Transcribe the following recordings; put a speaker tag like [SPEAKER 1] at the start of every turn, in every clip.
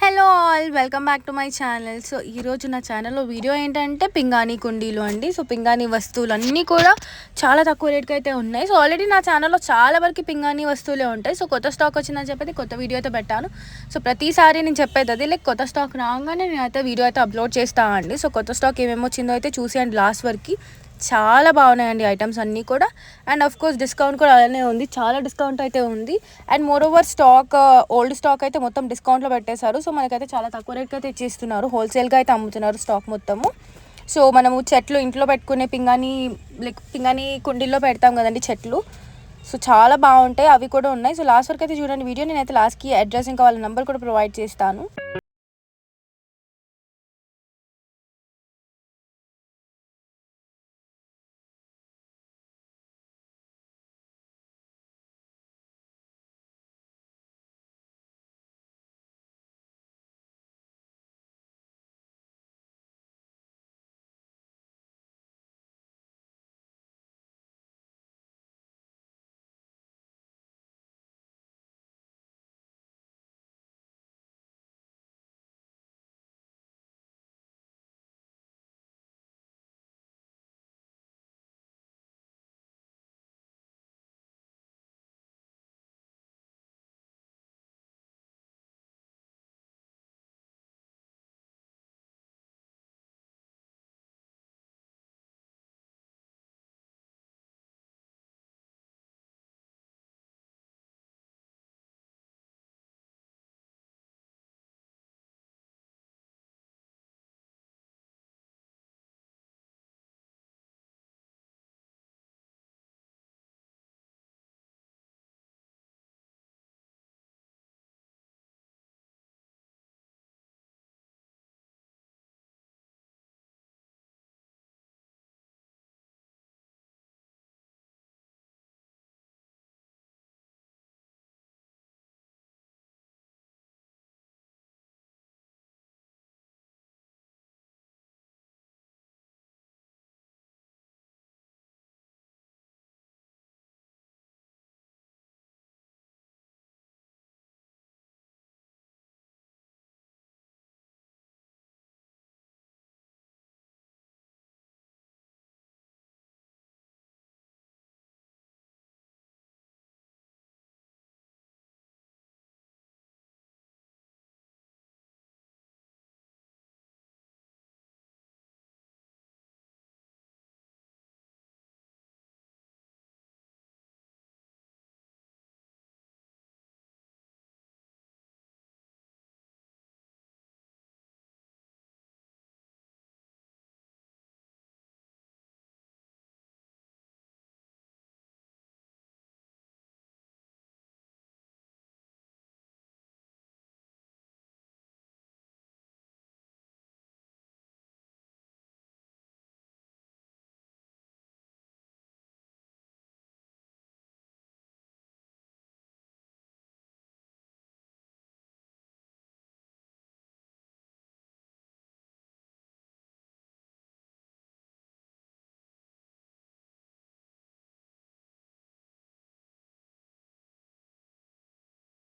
[SPEAKER 1] Hello all welcome back to my channel. So ఈరోజు నా ఛానల్లో వీడియో ఏంటంటే పింగాణి కుండీలు అండి. సో పింగాణి వస్తువులు అన్నీ కూడా చాలా తక్కువ రేట్కి అయితే ఉన్నాయి. సో ఆల్రెడీ నా ఛానల్లో చాలా వరకు పింగాణి వస్తువులే ఉంటాయి. సో కొత్త స్టాక్ వచ్చిందని చెప్పేది కొత్త వీడియో అయితే పెట్టాను. సో ప్రతిసారి నేను చెప్పేది అది లైక్ కొత్త స్టాక్ రాగానే నేను అయితే వీడియో అయితే అప్లోడ్ చేస్తాను అండి. సో కొత్త స్టాక్ ఏమేమి వచ్చిందో అయితే చూసి అండి లాస్ట్ వరకు చాలా బాగున్నాయండి ఐటమ్స్ అన్నీ కూడా. అండ్ అఫ్ కోర్స్ డిస్కౌంట్ కూడా అలానే ఉంది. చాలా డిస్కౌంట్ అయితే ఉంది. And more over stock old stock అయితే మొత్తం డిస్కౌంట్లో పెట్టేశారు. సో మనకైతే చాలా తక్కువ రేట్కి అయితే ఇచ్చేస్తున్నారు. హోల్సేల్గా అయితే అమ్ముతున్నారు స్టాక్ మొత్తము. సో మనము చెట్లు ఇంట్లో పెట్టుకునే పింగాని లైక్ పింగాని కుండీల్లో పెడతాం కదండి చెట్లు. సో చాలా బాగుంటాయి. అవి కూడా ఉన్నాయి. సో లాస్ట్ వరకు అయితే చూడండి వీడియో. నేనైతే లాస్ట్కి అడ్రస్ ఇంకా వాళ్ళ నెంబర్ కూడా ప్రొవైడ్ చేస్తాను.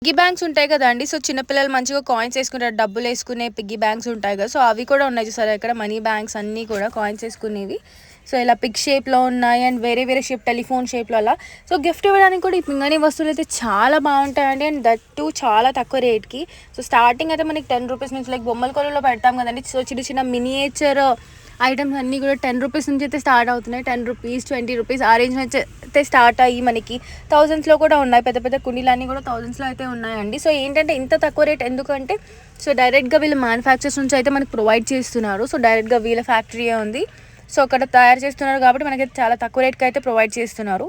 [SPEAKER 1] పిగ్గీ బ్యాంక్స్ ఉంటాయి కదండి. సో చిన్నపిల్లలు మంచిగా కాయిన్స్ వేసుకుంటారు. డబ్బులు వేసుకునే పిగ్గీ బ్యాంక్స్ ఉంటాయి కదా. సో అవి కూడా ఉన్నాయి చూసారా? ఇక్కడ మనీ బ్యాంక్స్ అన్నీ కూడా కాయిన్స్ వేసుకునేవి. సో ఇలా పిక్ షేప్లో ఉన్నాయి అండ్ వేరే వేరే షేప్ టెలిఫోన్ షేప్లో అలా. సో గిఫ్ట్ ఇవ్వడానికి కూడా ఈ పింగని వస్తువులు అయితే చాలా బాగుంటాయండి. అండ్ దట్ టూ చాలా తక్కువ రేట్కి సో స్టార్టింగ్ అయితే మనకి టెన్ రూపీస్ నుంచి లైక్ బొమ్మల కొలలో పెడతాం కదండి. సో చిన్న చిన్న మినియేచర్ ఐటమ్స్ అన్నీ కూడా టెన్ రూపీస్ నుంచి అయితే స్టార్ట్ అవుతున్నాయి. టెన్ రూపీస్ ట్వంటీ రూపీస్ ఆ రేంజ్ నుంచి అయితే స్టార్ట్ అయ్యి మనకి థౌజండ్స్లో కూడా ఉన్నాయి. పెద్ద పెద్ద కుండీలు అన్నీ కూడా థౌజండ్స్లో అయితే ఉన్నాయండి. సో ఏంటంటే ఇంత తక్కువ రేట్ ఎందుకంటే సో డైరెక్ట్గా వీళ్ళు మ్యానుఫ్యాక్చర్స్ నుంచి అయితే మనకి ప్రొవైడ్ చేస్తున్నారు. సో డైరెక్ట్గా వీళ్ళ ఫ్యాక్టరీయే ఉంది. సో అక్కడ తయారు చేస్తున్నారు కాబట్టి మనకి చాలా తక్కువ రేట్కి అయితే ప్రొవైడ్ చేస్తున్నారు.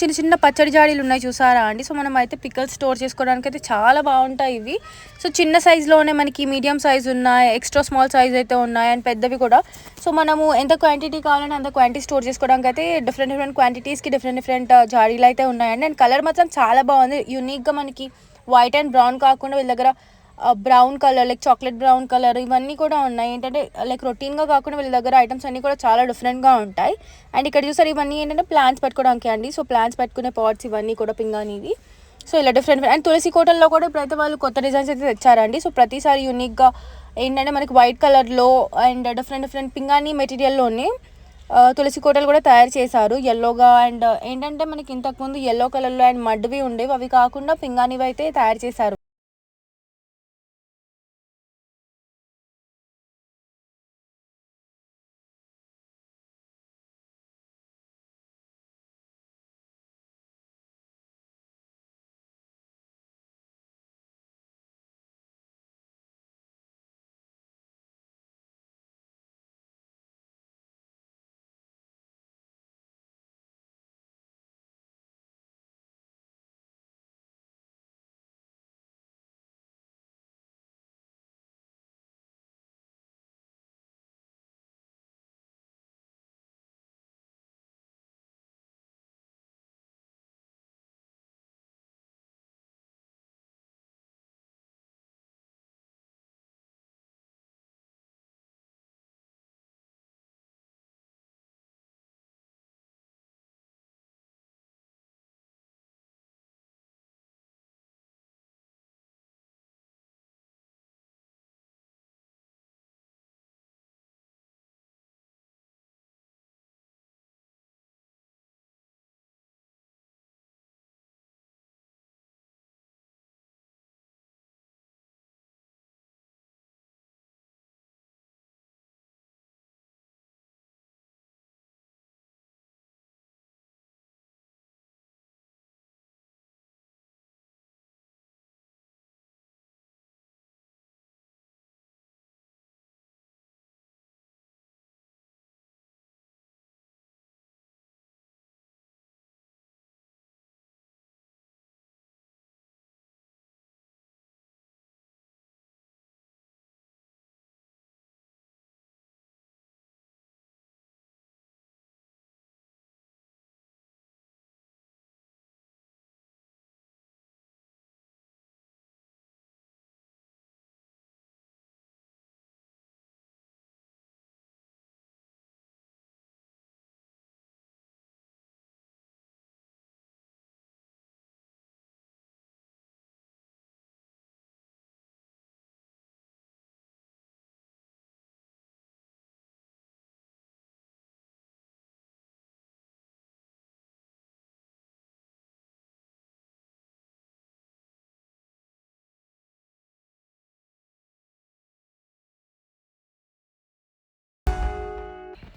[SPEAKER 1] చిన్న చిన్న పచ్చడి జాడీలు ఉన్నాయి చూసారా అండి. సో మనం అయితే పికల్స్ స్టోర్ చేసుకోవడానికి అయితే చాలా బాగుంటాయి ఇవి. సో చిన్న సైజులోనే మనకి మీడియం సైజ్ ఉన్నాయి ఎక్స్ట్రా స్మాల్ సైజ్ అయితే ఉన్నాయి అండ్ పెద్దవి కూడా. సో మనము ఎంత క్వాంటిటీ కావాలంటే అంత క్వాంటిటీ స్టోర్ చేసుకోవడానికి అయితే డిఫరెంట్ డిఫరెంట్ క్వాంటిటీస్కి డిఫరెంట్ డిఫరెంట్ జాడీలు అయితే ఉన్నాయండి. అండ్ కలర్ మాత్రం చాలా బాగుంది. యూనిక్గా మనకి వైట్ అండ్ బ్రౌన్ కాకుండా వీళ్ళ దగ్గర brown colour like chocolate brown colour ఇవన్నీ కూడా ఉన్నాయి. ఏంటంటే లైక్ రొటీన్గా కాకుండా వీళ్ళ దగ్గర ఐటమ్స్ అన్నీ కూడా చాలా డిఫరెంట్గా ఉంటాయి. అండ్ ఇక్కడ చూసారు ఇవన్నీ ఏంటంటే ప్లాంట్స్ పెట్టుకోవడానికి అండి. సో ప్లాంట్స్ పెట్టుకునే పాట్స్ ఇవన్నీ కూడా పింగానివి సో ఇలా డిఫరెంట్ అండ్ తులసి కోటల్లో కూడా ఇప్పుడైతే వాళ్ళు కొత్త డిజైన్స్ అయితే తెచ్చారండి. సో ప్రతిసారి యూనిక్గా ఏంటంటే మనకి వైట్ కలర్లో అండ్ డిఫరెంట్ డిఫరెంట్ పింగాని మెటీరియల్లోనే తులసి కోటలు కూడా తయారు చేశారు. ఎల్లోగా అండ్ ఏంటంటే మనకి ఇంతకుముందు ఎల్లో కలర్లో అండ్ మడ్వి ఉండేవి. అవి కాకుండా పింగానివి అయితే తయారు చేశారు.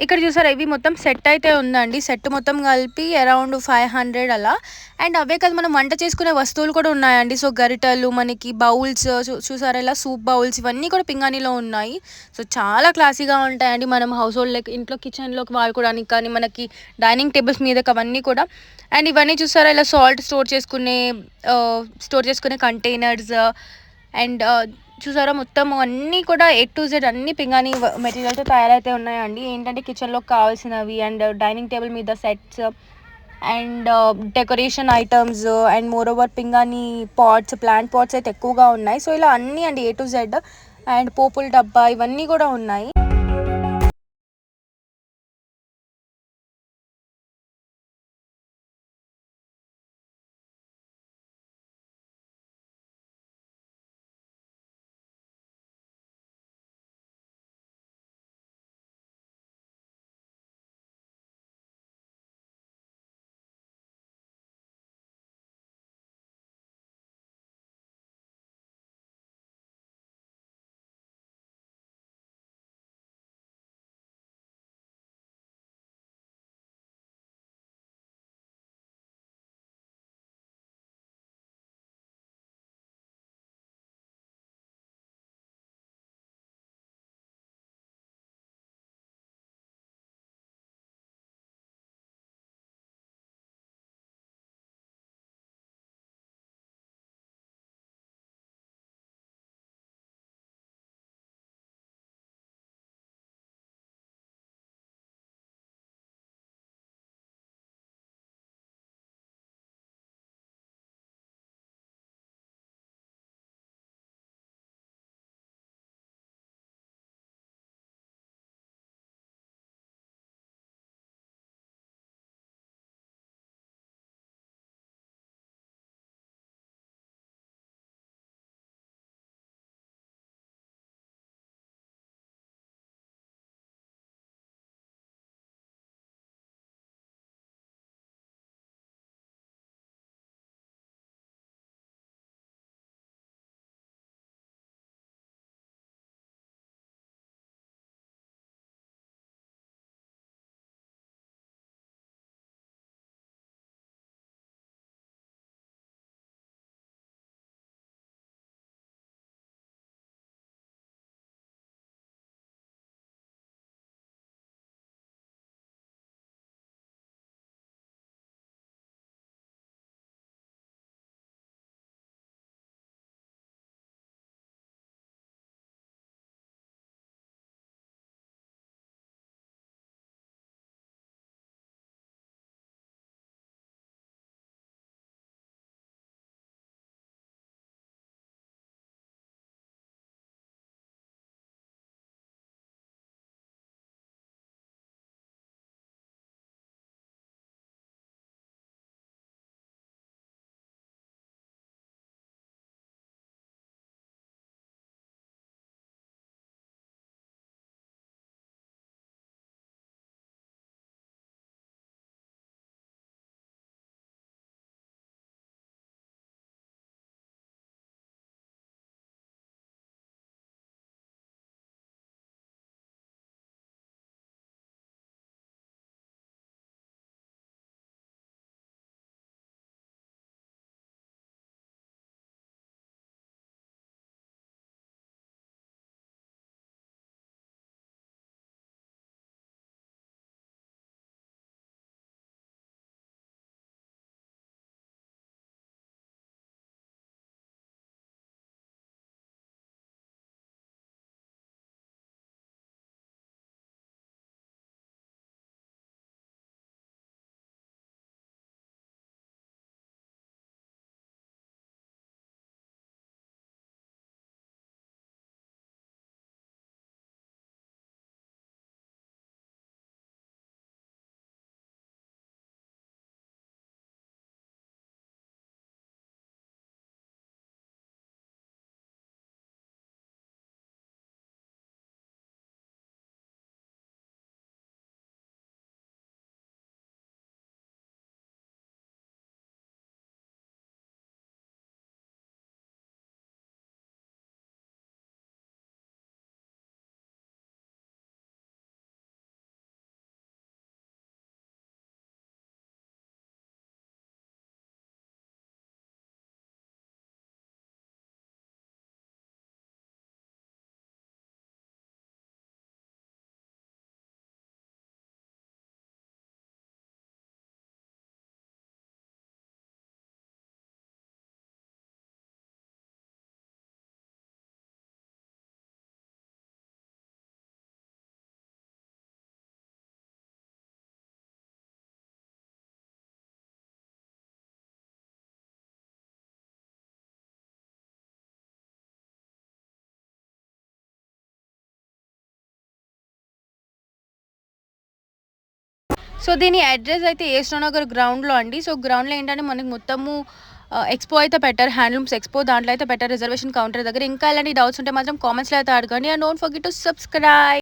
[SPEAKER 1] ఇక్కడ చూసారా ఇవి మొత్తం సెట్ అయితే ఉందండి. సెట్ మొత్తం కలిపి అరౌండ్ ఫైవ్ హండ్రెడ్ అలా. అండ్ అవే కాదు మనం వంట చేసుకునే వస్తువులు కూడా ఉన్నాయండి. సో గరిటలు మనకి బౌల్స్ చూసారా ఇలా సూప్ బౌల్స్ ఇవన్నీ కూడా పింగాణిలో ఉన్నాయి. సో చాలా క్లాసీగా ఉంటాయండి. మనం హౌస్ హోల్డ్ ఇంట్లో కిచెన్లోకి వాడుకోవడానికి కానీ మనకి డైనింగ్ టేబుల్స్ మీదకి అవన్నీ కూడా. అండ్ ఇవన్నీ చూసారా ఇలా సాల్ట్ స్టోర్ చేసుకునే స్టోర్ చేసుకునే కంటైనర్స్ అండ్ చూసారా? మొత్తం అన్నీ కూడా ఏ టు జెడ్ అన్ని పింగాణి మెటీరియల్తో తయారైతే ఉన్నాయండి. ఏంటంటే కిచెన్లో కావాల్సినవి అండ్ డైనింగ్ టేబుల్ మీద sets and decoration items and more over పింగాణి pots plant pots అయితే ఎక్కువగా ఉన్నాయి. సో ఇలా అన్నీ అండి ఏ టు జెడ్ అండ్ పోపుల డబ్బా ఇవన్నీ కూడా ఉన్నాయి. సో దీని అడ్రస్ అయితే ఏస్టో నగర్ గ్రౌండ్లో అండి. సో గ్రౌండ్లో ఏంటంటే మనకి మొత్తము ఎక్స్పో అయితే పెట్టారు. హ్యాండ్లూమ్స్ ఎక్స్పో దాంట్లో అయితే పెట్టారు. రిజర్వేషన్ కౌంటర్ దగ్గర. ఇంకా ఇలాంటి డౌట్స్ ఉంటే మాత్రం కామెంట్స్లో అయితే అడగండి. And don't forget to subscribe